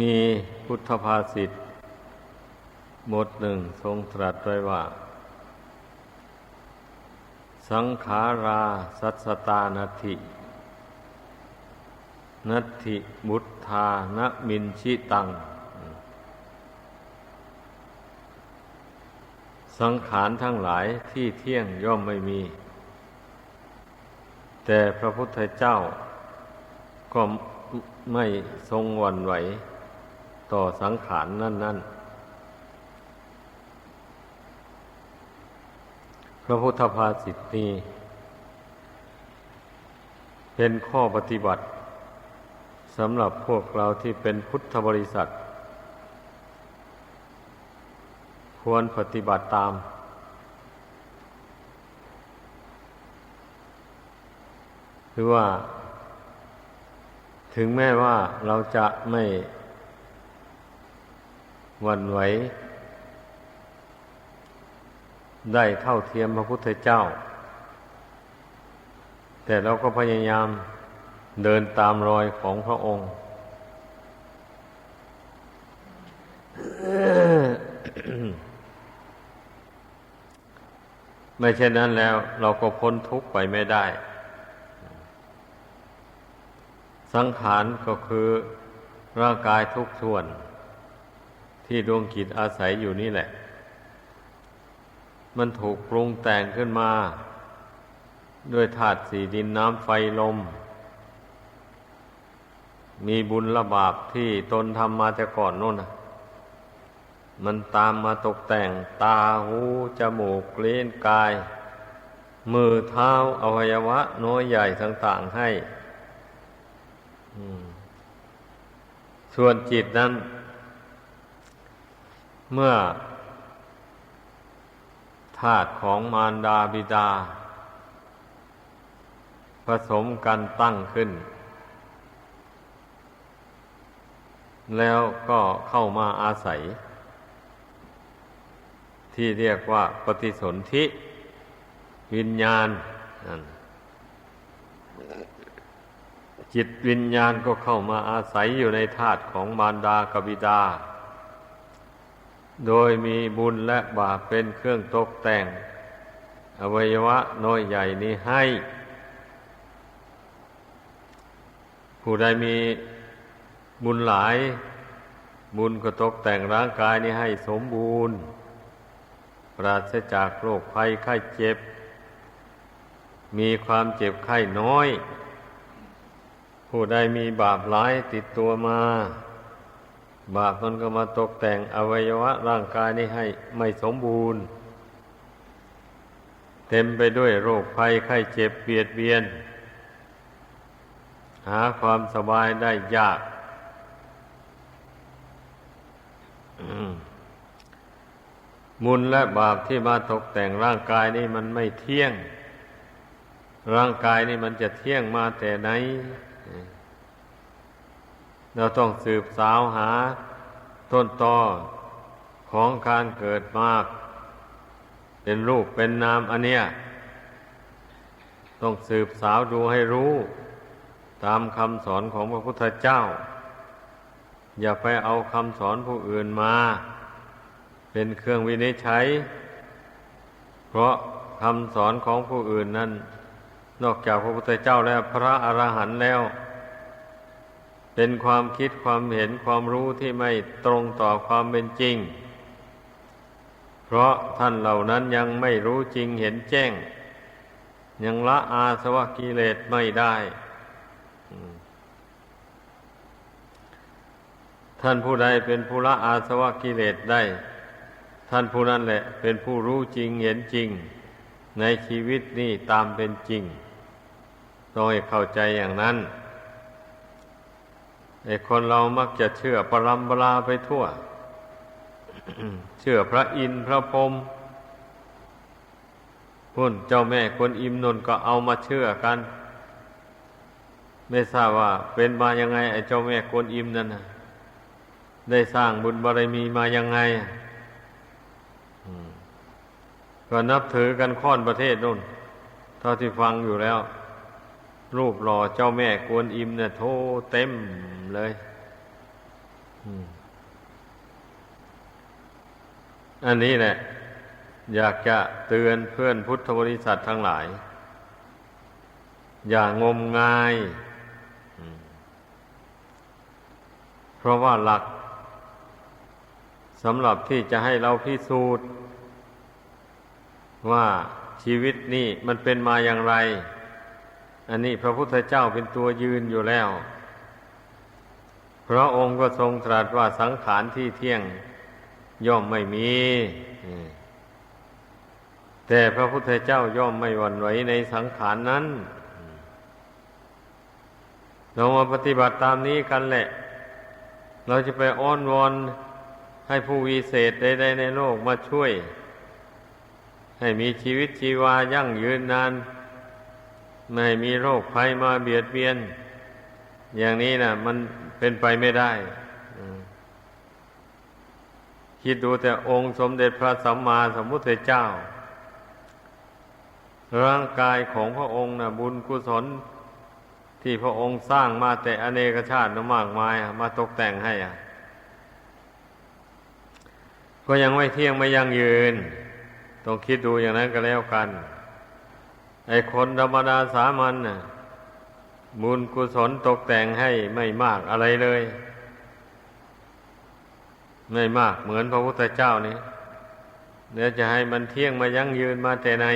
มีพุทธภาษิตบทหนึ่งทรงตรัสไว้ว่า สังขาราสัสตานัตถินัตถิบุตธานมินชิตัง สังขารทั้งหลายที่เที่ยงย่อมไม่มี แต่พระพุทธเจ้าก็ไม่ทรงวันไหว ต่อสังขารนนั่นๆ พระพุทธภาษิตนี้เป็นข้อปฏิบัติสำหรับพวกเราที่เป็นพุทธบริษัท ควรปฏิบัติตาม คือว่า ถึงแม้ว่าเราจะไม่ วันไหว ได้เท่าเทียมพระพุทธเจ้า แต่เราก็พยายามเดินตามรอยของพระองค์ ไม่เช่นนั้นแล้วเราก็พ้นทุกข์ไปไม่ได้ สังขารก็คือร่างกายทุกส่วน ที่ดวงกิจอาศัยอยู่นี่แหละ มันถูกปรุงแต่งขึ้นมา ด้วยธาตุสี่ดินน้ำไฟลม มีบุญละบาปที่ตนทำมาแต่ก่อนนู่นนะมันตามมาตกแต่งตาหูจมูกเลี้นกาย มือเท้าอวัยวะ น้อยใหญ่ต่างๆให้ส่วนจิตนั้น เมื่อธาตุของมารดาบิดา ผสมกันตั้งขึ้น แล้วก็เข้ามาอาศัย ที่เรียกว่าปฏิสนธิวิญญาณจิตวิญญาณก็เข้ามาอาศัยอยู่ในธาตุของมารดากบิดา โดยมีบุญและบาปเป็นเครื่องตกแต่ง อวัยวะน้อยใหญ่นี้ให้ ผู้ใดมีบุญหลาย บุญก็ตกแต่งร่างกายนี้ให้สมบูรณ์ ปราศจากโรคภัยไข้เจ็บ มีความเจ็บไข้น้อย ผู้ใดมีบาปหลายติดตัวมา บาปมันก็มาตกแต่งอวัยวะร่างกายนี้ให้ไม่สมบูรณ์ เต็มไปด้วยโรคภัยไข้เจ็บเบียดเบียน หาความสบายได้ยากมุลและบาปที่มาตกแต่งร่างกายนี่มันไม่เที่ยง ร่างกายนี่มันจะเที่ยงมาแต่ไหน เราต้องสืบสาวหาต้นตอของการเกิดมาก เป็นรูปเป็นนามอันเนี้ย ต้องสืบสาวดูให้รู้ ตามคำสอนของพระพุทธเจ้า อย่าไปเอาคำสอนผู้อื่นมา เป็นเครื่องวินิจฉัย เพราะคำสอนของผู้อื่นนั้น นอกจากพระพุทธเจ้าแล้วพระอรหันต์แล้ว เป็นความคิดความเห็นความรู้ที่ไม่ตรงต่อความเป็นจริง เพราะท่านเหล่านั้นยังไม่รู้จริงเห็นแจ้ง ยังละอาสวะกิเลสไม่ได้ ท่านผู้ใดเป็นผู้ละอาสวะกิเลสได้ ท่านผู้นั้นแหละ เป็นผู้รู้จริงเห็นจริง ในชีวิตนี้ตามเป็นจริง ต้องให้เข้าใจอย่างนั้น ไอ้คนเรามักจะเชื่อปรำปราไปทั่ว เชื่อพระอินทร์พระพรหมพุ่นเจ้าแม่คนอิมนนก็เอามาเชื่อกัน ไม่ทราบว่าเป็นมายังไง ไอ้เจ้าแม่คนอิมนั่นนะได้สร้างบุญบารมีมายังไงก็นับถือกันค่อนประเทศนู่น เท่าที่ฟังอยู่แล้ว รูปหล่อเจ้าแม่กวนอิมเนี่ยโทเต็มเลยอันนี้แหละ อยากจะเตือนเพื่อนพุทธบริษัททั้งหลาย อย่างมงาย เพราะว่าหลักสำหรับที่จะให้เราพิสูจน์ ว่าชีวิตนี่มันเป็นมาอย่างไร อันนี้พระพุทธเจ้าเป็นตัวยืนอยู่แล้ว พระองค์ก็ทรงตรัสว่าสังขารที่เที่ยงย่อมไม่มี แต่พระพุทธเจ้าย่อมไม่หวั่นไหวในสังขารนั้น เรามาปฏิบัติตามนี้กันแหละ เราจะไปอ้อนวอนให้ผู้วิเศษใดๆในโลกมาช่วย ให้มีชีวิตชีวายั่งยืนนาน ไม่มีโรคภัยมาเบียดเบียน อย่างนี้นะมันเป็นไปไม่ได้ คิดดูแต่องค์สมเด็จพระสัมมาสัมพุทธเจ้า ร่างกายของพระองค์นะบุญกุศล ที่พระองค์สร้างมาแต่อเนกชาติมากมายมาตกแต่งให้อะก็ยังไม่เที่ยงไม่ยั่งยืน ต้องคิดดูอย่างนั้นก็แล้วกัน ไอ้คนธรรมดาสามัญน่ะบุญกุศลตกแต่งให้ไม่มากอะไรเลย ไม่มากเหมือนพระพุทธเจ้านี่เดี๋ยวจะให้มันเที่ยงมายั่งยืนมาแต่ไหน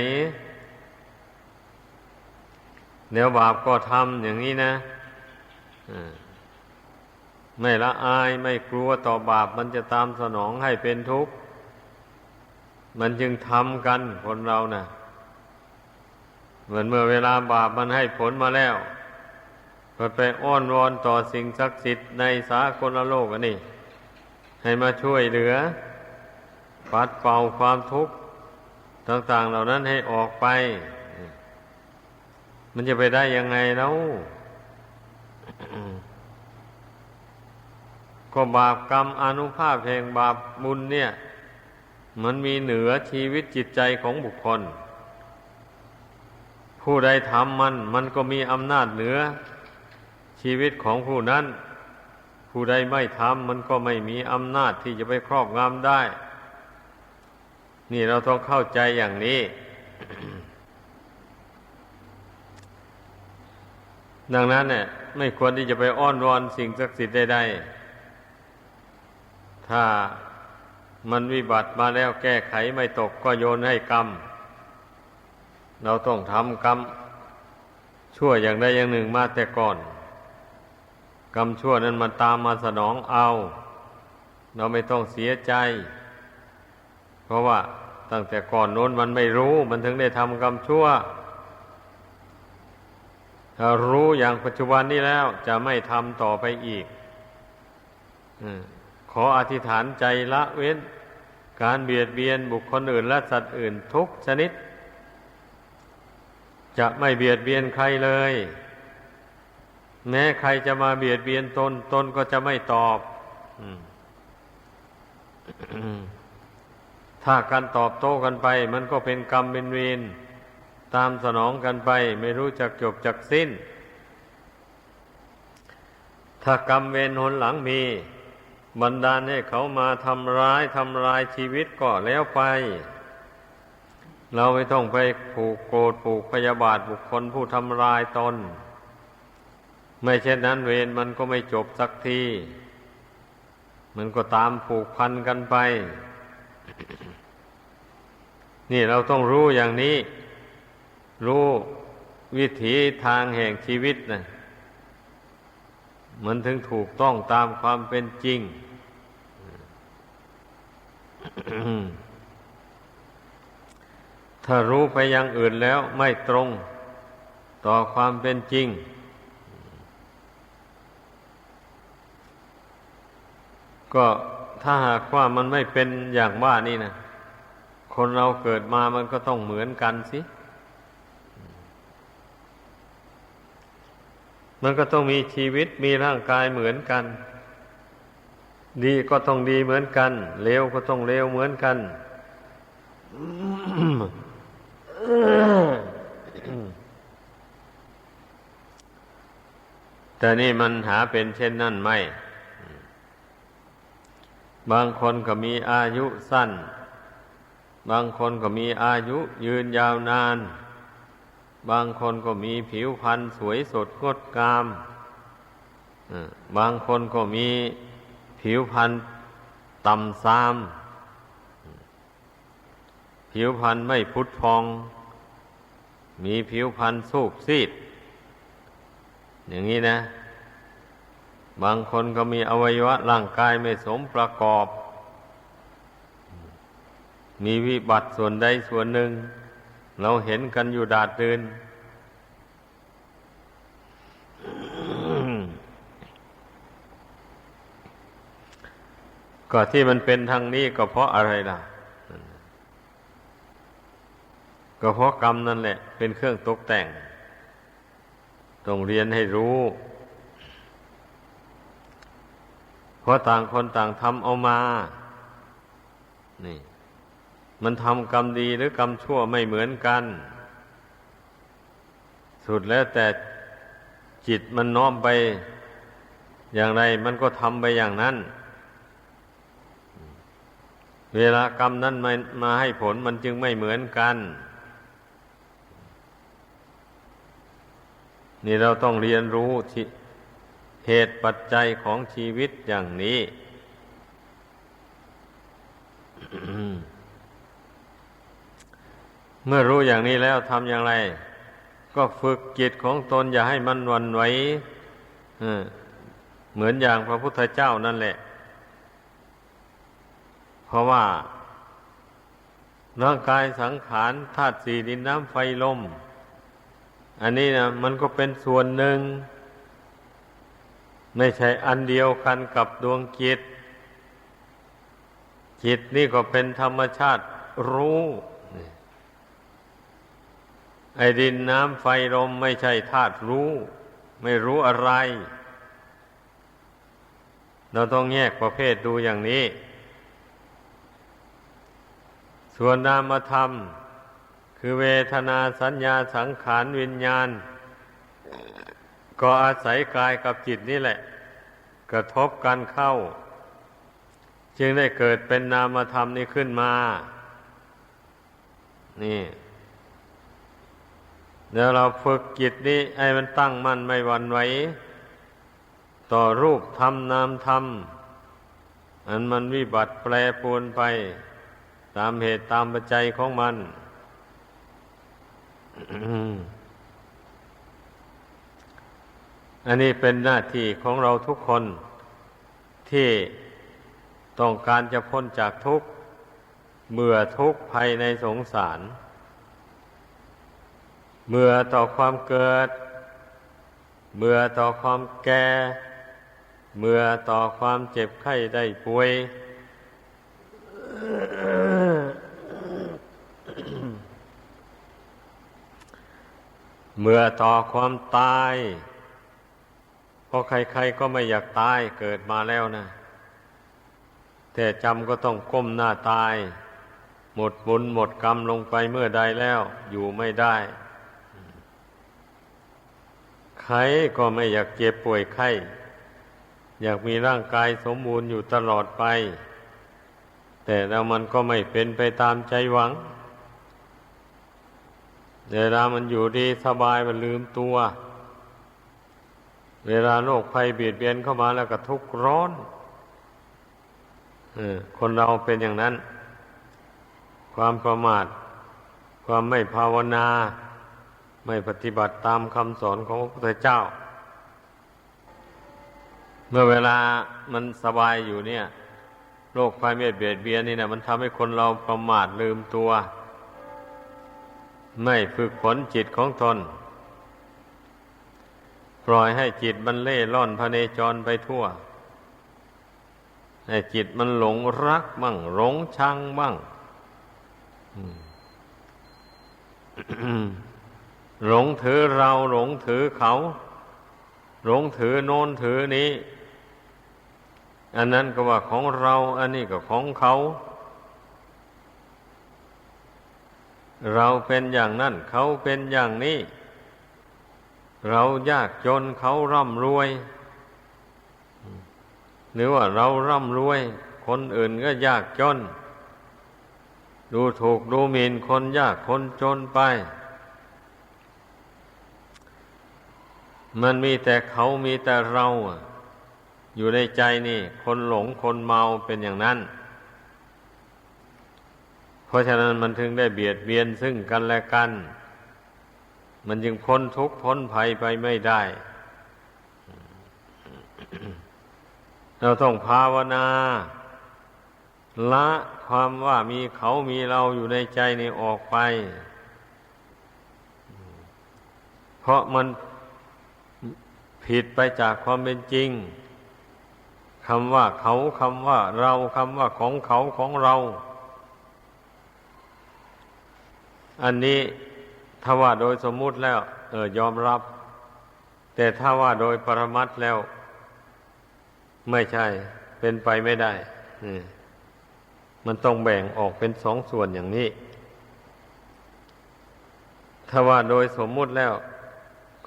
เดี๋ยวบาปก็ทำอย่างนี้นะไม่ละอายไม่กลัวต่อบาปมันจะตามสนองให้เป็นทุกข์ มันจึงทำกันคนเรานะ่ะ เหมือนเมื่อเวลาบาปมันให้ผลมาแล้วก็ไปอ้อนวอนต่อสิ่งศักดิ์สิทธิ์ในสากลโลกอันนี้ ให้มาช่วยเหลือ ปัดเป่าความทุกข์ต่าง ๆ เหล่านั้นให้ออกไป มันจะไปได้ยังไงแล้วก็บาปกรรมอนุภาพแห่งบาปบุญเนี่ย มันมีเหนือชีวิตจิตใจของบุคคล ผู้ใดทำมัน มันก็มีอำนาจเหนือ ชีวิตของผู้นั้น ผู้ใดไม่ทำมันก็ไม่มีอำนาจที่จะไปครอบงำได้ นี่เราต้องเข้าใจอย่างนี้ดังนั้นเนี่ยไม่ควรที่จะไปอ้อนวอนสิ่งศักดิ์สิทธิ์ใดๆ ถ้ามันวิบัติมาแล้วแก้ไขไม่ตกก็โยนให้กรรม เราต้องทำกรรมชั่วอย่างใดอย่างหนึ่งมาแต่ก่อน กรรมชั่วนั้นมันตามมาสนองเอา เราไม่ต้องเสียใจ เพราะว่าตั้งแต่ก่อนโน้นมันไม่รู้ มันถึงได้ทำกรรมชั่ว ถ้ารู้อย่างปัจจุบันนี้แล้วจะไม่ทำต่อไปอีกขออธิษฐานใจละเว้น การเบียดเบียนบุคคลอื่นและสัตว์อื่นทุกชนิด จะไม่เบียดเบียนใครเลย แม้ใครจะมาเบียดเบียนตน ตนก็จะไม่ตอบถ้าการตอบโต้กันไป มันก็เป็นกรรมเป็นเวรตามสนองกันไป ไม่รู้จักจบจักสิ้น ถ้ากรรมเวรหนหลังมีบันดาลให้เขามาทำร้ายทำลายชีวิตก็แล้วไป เราไม่ต้องไปผูกโกรธผูกพยาบาทบุคคลผู้ทำลายตน ไม่เช่นนั้นเวรมันก็ไม่จบสักที มันก็ตามผูกพันกันไป นี่เราต้องรู้อย่างนี้ รู้วิถีทางแห่งชีวิตนะมันถึงถูกต้องตามความเป็นจริง ถ้ารู้ไปอย่างอื่นแล้วไม่ตรงต่อความเป็นจริง ก็ถ้าหากว่ามันไม่เป็นอย่างว่านี่นะคนเราเกิดมามันก็ต้องเหมือนกันสิมันก็ต้องมีชีวิตมีร่างกายเหมือนกัน ดีก็ต้องดีเหมือนกันเลวก็ต้องเลวเหมือนกัน แต่นี่มันหาเป็นเช่นนั่นไม่ บางคนก็มีอายุสั้น บางคนก็มีอายุยืนยาวนาน บางคนก็มีผิวพรรณสวยสดงดงาม บางคนก็มีผิวพรรณต่ำซาม ผิวพรรณไม่พุทธพอง มีผิวพรรณสูบซีด อย่างนี้นะ บางคนก็มีอวัยวะร่างกายไม่สมประกอบ มีวิบัติส่วนใดส่วนหนึ่ง เราเห็นกันอยู่ดาดดืนก็ที่มันเป็นทางนี้ก็เพราะอะไรล่ะ ก็เพราะกรรมนั่นแหละ เป็นเครื่องตกแต่ง ต้องเรียนให้รู้ เพราะต่างคนต่างทำเอามา นี่ มันทำกรรมดีหรือกรรมชั่วไม่เหมือนกัน สุดแล้วแต่จิตมันน้อมไปอย่างไรมันก็ทำไปอย่างนั้น เวลากรรมนั้นมามาให้ผลมันจึงไม่เหมือนกัน นี่เราต้องเรียนรู้ที่เหตุปัจจัยของชีวิตอย่างนี้ เมื่อรู้อย่างนี้แล้วทำอย่างไร ก็ฝึกจิตของตนอย่าให้มันวันไหวเออเหมือนอย่างพระพุทธเจ้านั่นแหละ เพราะว่าร่างกายสังขารธาตุสี่ดินน้ำไฟลม อันนี้นะมันก็เป็นส่วนหนึ่ง ไม่ใช่อันเดียวกันกับดวงจิต จิตนี่ก็เป็นธรรมชาติรู้ไอ้ดินน้ำไฟลมไม่ใช่ธาตุรู้ ไม่รู้อะไร เราต้องแยกประเภทดูอย่างนี้ ส่วนนามธรรม คือเวทนาสัญญาสังขารวิญญาณ ก็อาศัยกายกับจิตนี่แหละ กระทบกันเข้า จึงได้เกิดเป็นนามธรรมนี้ขึ้นมา นี่เดี๋ยวเราฝึกจิตนี้ให้มันตั้งมั่นไม่หวันไหวต่อรูปธรรมนามธรรม อันมันวิบัติแปรปรวนไป ตามเหตุตามปัจจัยของมัน อันนี้เป็นหน้าที่ของเราทุกคนที่ต้องการจะพ้นจากทุกข์เมื่อทุกข์ภายในสงสาร เมื่อต่อความเกิด เมื่อต่อความแก่ เมื่อต่อความเจ็บไข้ได้ป่วย เมื่อต่อความตายเพราะใครๆก็ไม่อยากตายเกิดมาแล้วนะ แต่จำก็ต้องก้มหน้าตาย หมดบุญหมดกรรมลงไปเมื่อใดแล้ว อยู่ไม่ได้ ใครก็ไม่อยากเจ็บป่วยไข้อยากมีร่างกายสมบูรณ์อยู่ตลอดไป แต่แล้วมันก็ไม่เป็นไปตามใจหวัง เวลามันอยู่ดีสบายมันลืมตัว เวลาโรคภัยเบียดเบียนเข้ามาแล้วก็ทุกข์ร้อนออคนเราเป็นอย่างนั้น ความประมาท ความไม่ภาวนา ไม่ปฏิบัติตามคำสอนของพระพุทธเจ้า เมื่อเวลามันสบายอยู่เนี่ยโรคภัยเบียดเบียดเบียนนี่นะมันทำให้คนเราประมาทลืมตัว ไม่ฝึกฝนจิตของตน ปล่อยให้จิตมันเล่ร่อนพเนจรไปทั่ว ให้จิตมันหลงรักบ้างหลงชังบ้างหลงถือเราหลงถือเขา หลงถือโน้นถือนี้ อันนั้นก็ว่าของเรา อันนี้ก็ของเขา เราเป็นอย่างนั้น เขาเป็นอย่างนี้ เรายากจนเขาร่ำรวย หรือว่าเราร่ำรวย คนอื่นก็ยากจน ดูถูกดูหมิ่นคนยากคนจนไป มันมีแต่เขามีแต่เราอยู่ในใจนี่ คนหลงคนเมาเป็นอย่างนั้น เพราะฉะนั้นมันถึงได้เบียดเบียนซึ่งกันและกัน มันจึงพ้นทุกข์พ้นภัยไปไม่ได้ เราต้องภาวนา ละความว่ามีเขามีเราอยู่ในใจนี่ออกไป เพราะมันผิดไปจากความเป็นจริงคำว่าเขาคำว่าเราคำว่าของเขาของเรา อันนี้ถ้าว่าโดยสมมุติแล้ว เออยอมรับ แต่ถ้าว่าโดยปรมัตแล้ว ไม่ใช่ เป็นไปไม่ได้นี่มันต้องแบ่งออกเป็นสองส่วนอย่างนี้ ถ้าว่าโดยสมมุติแล้ว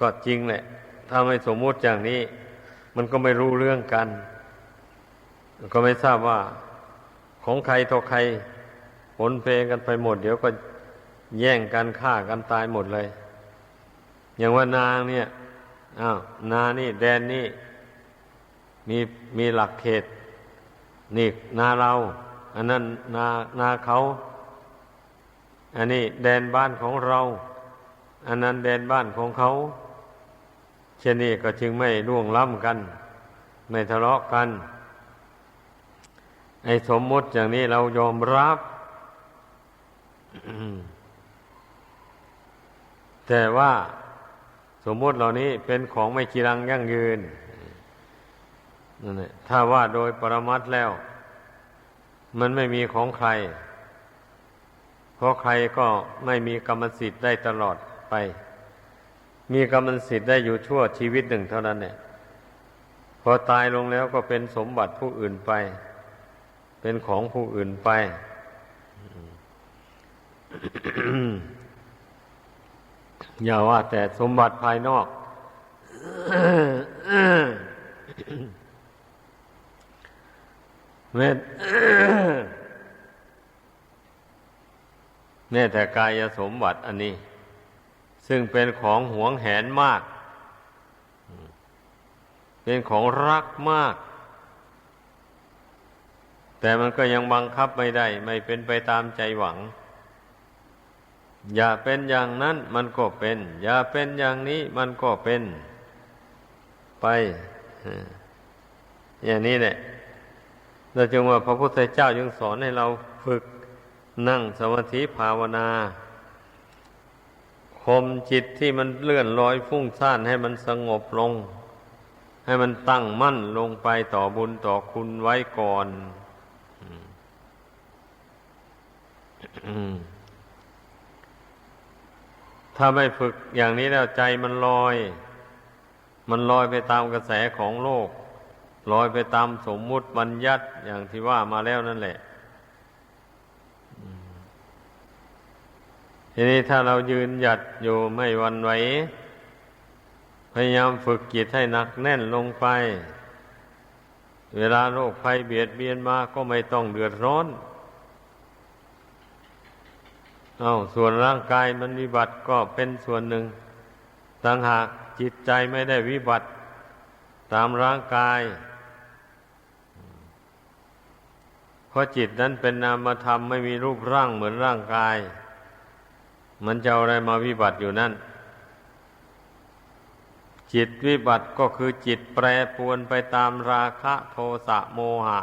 ก็จริงแหละ ถ้าไม่สมมุติอย่างนี้ มันก็ไม่รู้เรื่องกัน ก็ไม่ทราบว่าของใครต่อใครผลเพกันไปหมด เดี๋ยวก็ แย่งกันฆ่ากันตายหมดเลย อย่างว่านางเนี่ยอ้าวนานี่แดนนี่มีมีหลักเขต นี่นาเรา อันนั้นนานาเขา อันนี้แดนบ้านของเรา อันนั้นแดนบ้านของเขา เช่นนี้ก็จึงไม่ร่วงล้ำกัน ไม่ทะเลาะกัน ไอ้สมมุติอย่างนี้เรายอมรับ แต่ว่าสมมติเหล่านี้เป็นของไม่จีรังยั่งยืนนั่นแหละถ้าว่าโดยปรมัตแล้ว มันไม่มีของใคร เพราะใครก็ไม่มีกรรมสิทธิ์ได้ตลอดไป มีกรรมสิทธิ์ได้อยู่ชั่วชีวิตหนึ่งเท่านั้นเนี่ยพอตายลงแล้วก็เป็นสมบัติผู้อื่นไป เป็นของผู้อื่นไป อย่าว่าแต่สมบัติภายนอกแม้แม้แต่กายสมบัติอันนี้ ซึ่งเป็นของหวงแหนมาก เป็นของรักมาก แต่มันก็ยังบังคับไม่ได้ ไม่เป็นไปตามใจหวัง อย่าเป็นอย่างนั้นมันก็เป็น อย่าเป็นอย่างนี้มันก็เป็น ไปอย่างนี้แหละเราจึงว่าพระพุทธเจ้ายังสอนให้เราฝึกนั่งสมาธิภาวนาข่มจิตที่มันเลื่อนลอยฟุ้งซ่านให้มันสงบลง ให้มันตั้งมั่นลงไปต่อบุญต่อคุณไว้ก่อน ถ้าไม่ฝึกอย่างนี้แล้วใจมันลอย มันลอยไปตามกระแสของโลก ลอยไปตามสมมุติบัญญัติอย่างที่ว่ามาแล้วนั่นแหละทีนี้ถ้าเรายืนหยัดอยู่ไม่วันไหว พยายามฝึกจิตให้หนักแน่นลงไป เวลาโรคภัยเบียดเบียนมาก็ไม่ต้องเดือดร้อน เอาส่วนร่างกายมันวิบัติก็เป็นส่วนหนึ่งต่างหากจิตใจไม่ได้วิบัติ ตามร่างกาย เพราะจิตนั้นเป็นนามธรรมไม่มีรูปร่างเหมือนร่างกาย มันจะอะไรมาวิบัติอยู่นั่น จิตวิบัติก็คือจิตแปรปวนไปตามราคะโทสะโมหะ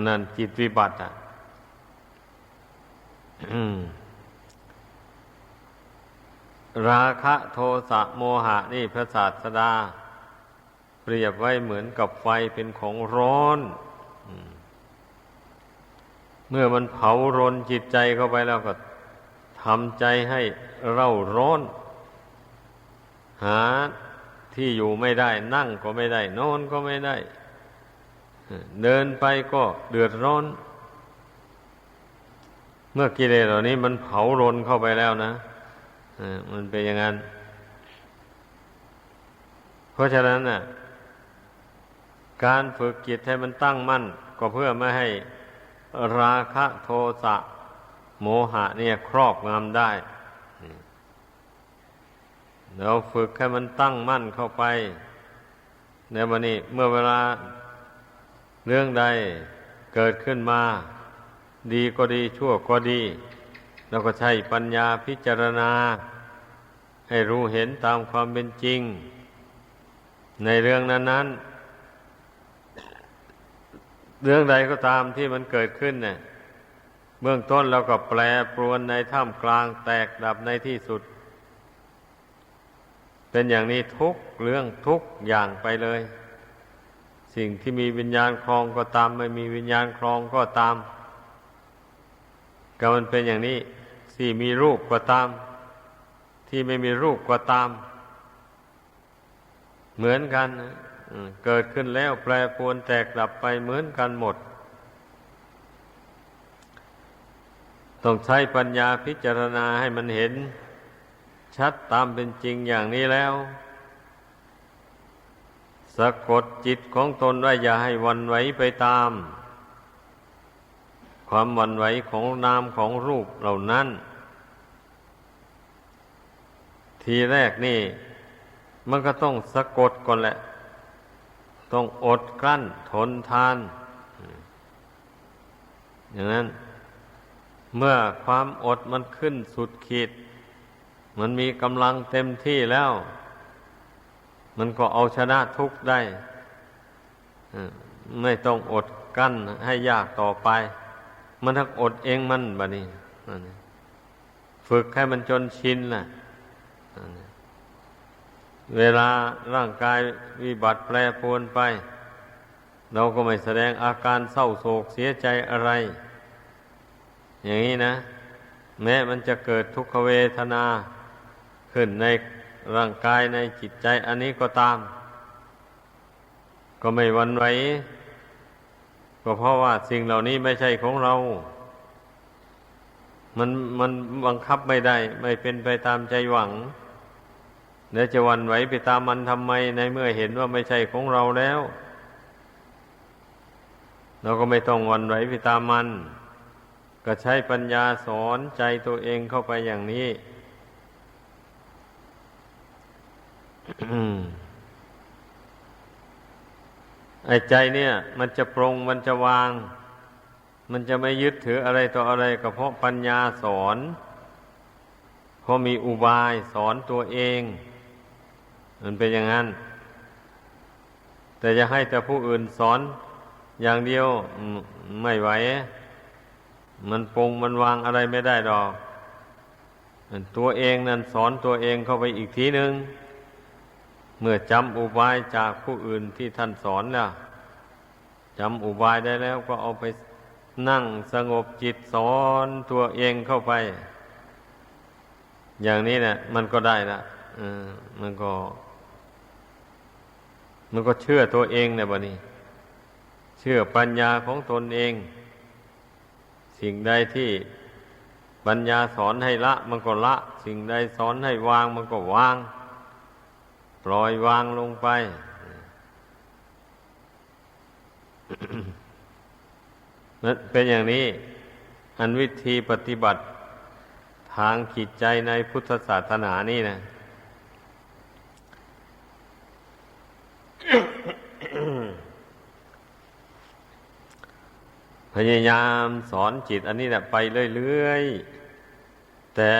นนั้นจิตวิบัติอะ ราคะโทสะโมหะนี่พระศาสดา เปรียบไว้เหมือนกับไฟเป็นของร้อน เมื่อมันเผารนจิตใจเข้าไปแล้วก็ทำใจให้เร่าร้อน หาที่อยู่ไม่ได้ นั่งก็ไม่ได้ นอนก็ไม่ได้ เดินไปก็เดือดร้อน เมื่อกิเลสเหล่านี้มันเผารนเข้าไปแล้วนะมันเป็นอย่างนั้น เพราะฉะนั้นน่ะ การฝึกจิตให้มันตั้งมั่น ก็เพื่อไม่ให้ราคะโทสะโมหะเนี่ยครอบงำได้เราฝึกให้มันตั้งมั่นเข้าไปในวันนี้เมื่อเวลาเรื่องใดเกิดขึ้นมา ดีก็ดีชั่วก็ดีเราก็ใช้ปัญญาพิจารณา ให้รู้เห็นตามความเป็นจริง ในเรื่องนั้นๆ เรื่องใดก็ตามที่มันเกิดขึ้นเนี่ยเบื้องต้นเราก็แปรปรวนในท่ามกลางแตกดับในที่สุด เป็นอย่างนี้ทุกเรื่องทุกอย่างไปเลย สิ่งที่มีวิญญาณครองก็ตาม ไม่มีวิญญาณครองก็ตาม ก็มันเป็นอย่างนี้ที่มีรูปก็ตาม ที่ไม่มีรูปก็ตาม เหมือนกันเกิดขึ้นแล้วแปรปรวนแตกดับไปเหมือนกันหมด ต้องใช้ปัญญาพิจารณาให้มันเห็น ชัดตามเป็นจริงอย่างนี้แล้ว สะกดจิตของตนไว้อย่าให้วันไหวไปตาม ความวันไหวของนามของรูปเหล่านั้น ทีแรกนี่ มันก็ต้องสะกดก่อนแหละ ต้องอดกลั้นทนทาน อย่างนั้น เมื่อความอดมันขึ้นสุดขีด มันมีกำลังเต็มที่แล้ว มันก็เอาชนะทุกข์ได้ ไม่ต้องอดกั้นให้ยากต่อไป มันทักอดเองมันบะนี่ฝึกให้มันจนชินน่ะเวลาร่างกายวิบัติแปรปรวนไป เราก็ไม่แสดงอาการเศร้าโศกเสียใจอะไร อย่างนี้นะ แม้มันจะเกิดทุกขเวทนาขึ้นในร่างกายในจิตใจอันนี้ก็ตาม ก็ไม่วันไหว ก็เพราะว่าสิ่งเหล่านี้ไม่ใช่ของเรา มันมันบังคับไม่ได้ ไม่เป็นไปตามใจหวังเดี๋ยวจะวันไหวไปตามมันทำไมในเมื่อเห็นว่าไม่ใช่ของเราแล้ว เราก็ไม่ต้องวันไหวไปตามมัน ก็ใช้ปัญญาสอนใจตัวเองเข้าไปอย่างนี้ ไอ้ใจเนี่ย มันจะปรงมันจะวาง มันจะไม่ยึดถืออะไรต่ออะไรก็เพราะปัญญาสอนเพราะมีอุบายสอนตัวเอง มันเป็นอย่างนั้น แต่จะให้แต่ผู้อื่นสอนอย่างเดียวไม่ไหว มันปรงมันวางอะไรไม่ได้ดอก ตัวเองนั่นสอนตัวเองเข้าไปอีกทีหนึ่ง เมื่อจำอุบายจากผู้อื่นที่ท่านสอนแล้วจำอุบายได้แล้วก็เอาไปนั่งสงบจิตสอนตัวเองเข้าไป อย่างนี้เนะี่ยมันก็ได้ละมันก็ มันก็เชื่อตัวเองเนี่ยบะนี้ เชื่อปัญญาของตนเอง สิ่งใดที่ปัญญาสอนให้ละ มันก็ละ สิ่งใดสอนให้วาง มันก็วาง ปล่อยวางลงไป นั่นเป็นอย่างนี้ อันวิธีปฏิบัติทางจิตใจในพุทธศาสนานี่นะพยายามสอนจิต อันนี้แหละไปเรื่อยๆ แต่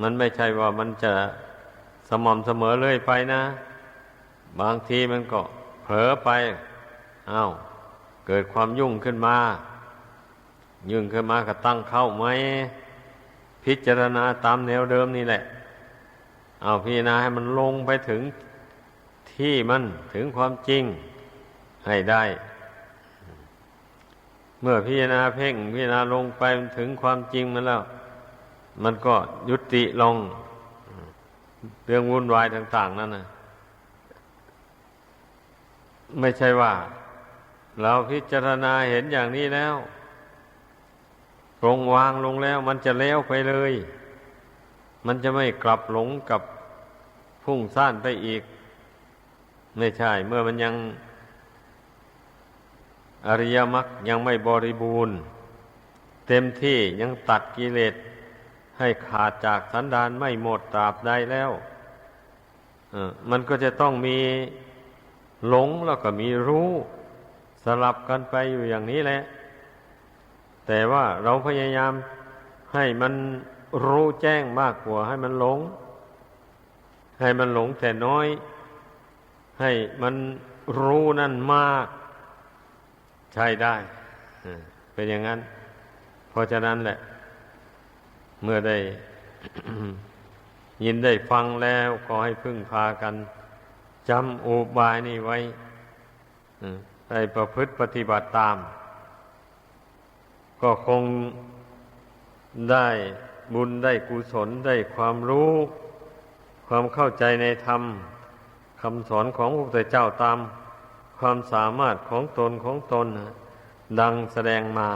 มันไม่ใช่ว่ามันจะ สม่ำเสมอเลยไปนะ บางทีมันก็เผลอไปอา้าวเกิดความยุ่งขึ้นมา ยุ่งขึ้นมาก็ตั้งเข้าไหม พิจารณาตามแนวเดิมนี่แหละ เอาพิจารณาให้มันลงไปถึงที่มันถึงความจริงให้ได้ เมื่อพิจารณาเพ่งพิจารณาลงไปถึงความจริงมันแล้ว มันก็ยุติลง เรื่องวุ่นวายต่าง ๆ นั่นนะไม่ใช่ว่า เราพิจารณาเห็นอย่างนี้แล้วปรงวางลงแล้ว มันจะแล้วไปเลย มันจะไม่กลับหลงกับพุ่งซ่านไปอีก ไม่ใช่ เมื่อมันยัง อริยมรรคยังไม่บริบูรณ์ เต็มที่ยังตัดกิเลส ให้ขาดจากสันดานไม่หมดตราบใดแล้วอมันก็จะต้องมีหลงแล้วก็มีรู้ สลับกันไปอยู่อย่างนี้แหละ แต่ว่าเราพยายามให้มันรู้แจ้งมากกว่าให้มันหลง ให้มันหลงแต่น้อย ให้มันรู้นั่นมาก ใช่ได้ เป็นอย่างนั้น เพราะฉะนั้นแหละ เมื่อได้ยินได้ฟังแล้วก็ให้พึ่งพากันจำอุบายนี้ไว้ได้ประพฤติปฏิบัติตาม ก็คงได้บุญได้กุศลได้ความรู้ ความเข้าใจในธรรมคำสอนของพระพุทธเจ้าตาม ความสามารถของตนของตน ดังแสดงมา